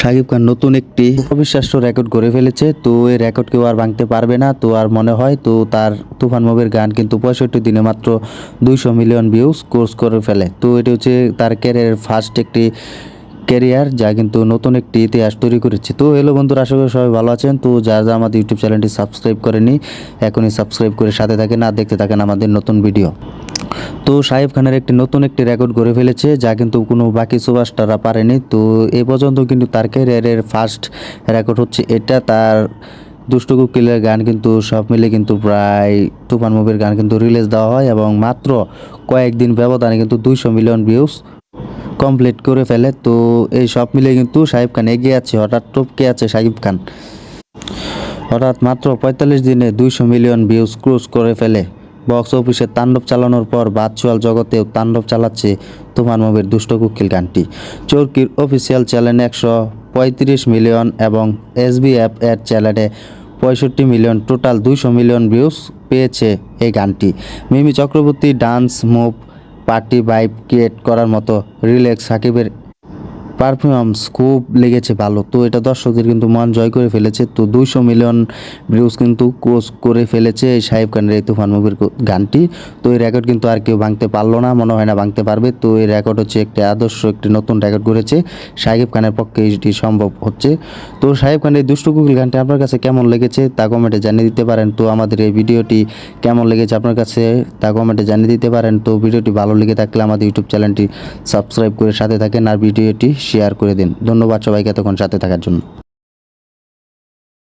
শাকিব খান নতুন একটি অবিশ্বাস্য রেকর্ড করে ফেলেছে। তো এই রেকর্ড কেউ আর ভাঙতে পারবে না। তো আর মনে হয়, তো তার তুফান মুভির গান কিন্তু পঁয়ষট্টি দিনে মাত্র দুইশো মিলিয়ন ভিউজ কোর্স করে ফেলে। তো এটি হচ্ছে তার ক্যারিয়ারের ফার্স্ট একটি ক্যারিয়ার যা কিন্তু নতুন একটি ইতিহাস তৈরি করেছে। তো হ্যালো বন্ধুরা, আশা করি সবাই ভালো আছেন। তো যারা যারা আমাদের ইউটিউব চ্যানেলটি সাবস্ক্রাইব করেনি এখনই সাবস্ক্রাইব করে সাথে থাকেন আর দেখতে থাকেন আমাদের নতুন ভিডিও তো শাহিব খানের একটি নতুন একটি রেকর্ড গড়ে ফেলেছে, যা কিন্তু কোনো বাকি সুপারস্টাররা পারেনি। তো এই পর্যন্ত কিন্তু তার ক্যারিয়ারের ফার্স্ট রেকর্ড হচ্ছে এটা। তার দুষ্টু কুকিলের গান কিন্তু সব মিলে কিন্তু প্রায় তুফান মুভির গান কিন্তু রিলিজ দেওয়া হয় এবং মাত্র কয়েকদিন ব্যবধানে কিন্তু দুইশো মিলিয়ন ভিউজ কমপ্লিট করে ফেলে। তো এই সব মিলে কিন্তু শাহিব খান এগিয়ে আছে, হঠাৎ টপকে আছে শাহিব খান। হঠাৎ মাত্র পঁয়তাল্লিশ দিনে দুইশো মিলিয়ন ভিউজ ক্রুজ করে ফেলে। বক্স অফিসে তাণ্ডব চালানোর পর ভার্চুয়াল জগতেও তাণ্ডব চালাচ্ছে তুফান মুভির দুষ্ট কুকিল গানটি। চরকির অফিসিয়াল চ্যানেলে একশো পঁয়ত্রিশ মিলিয়ন এবং এসবিএফ এর চ্যানেলে পঁয়ষট্টি মিলিয়ন, টোটাল দুইশো মিলিয়ন ভিউজ পেয়েছে এই গানটি। Mimi Chakraborty dance move, party vibe create করার মতো রিল্যাক্স সাকিবের পারফরমেন্স খুব লেগেছে ভালো। তো এটা দর্শকদের কিন্তু মন জয় করে ফেলেছে। তো দুইশো মিলিয়ন ভিউজ কিন্তু কোচ করে ফেলেছে এই সাহেব খানের এই তুফান মুভির গানটি। তো এই রেকর্ড কিন্তু আর কেউ ভাঙতে পারল না, মনে হয় না ভাঙতে পারবে। তো এই রেকর্ড হচ্ছে একটি আদর্শ, একটি নতুন রেকর্ড করেছে সাহেব খানের পক্ষে এটি সম্ভব হচ্ছে। তো সাহেব খানের এই দুষ্টু কুকিল গানটি আপনার কাছে কেমন লেগেছে তা কমেন্টে জানিয়ে দিতে পারেন। তো আমাদের এই ভিডিওটি কেমন লেগেছে আপনার কাছে তা কমেন্টে জানিয়ে দিতে পারেন। তো ভিডিওটি ভালো লেগে থাকলে আমাদের ইউটিউব চ্যানেলটি সাবস্ক্রাইব করে সাথে থাকেন। আর ভিডিওটি শেয়ার করে দিন। ধন্যবাদ সবাইকে এতক্ষণ সাথে থাকার জন্য।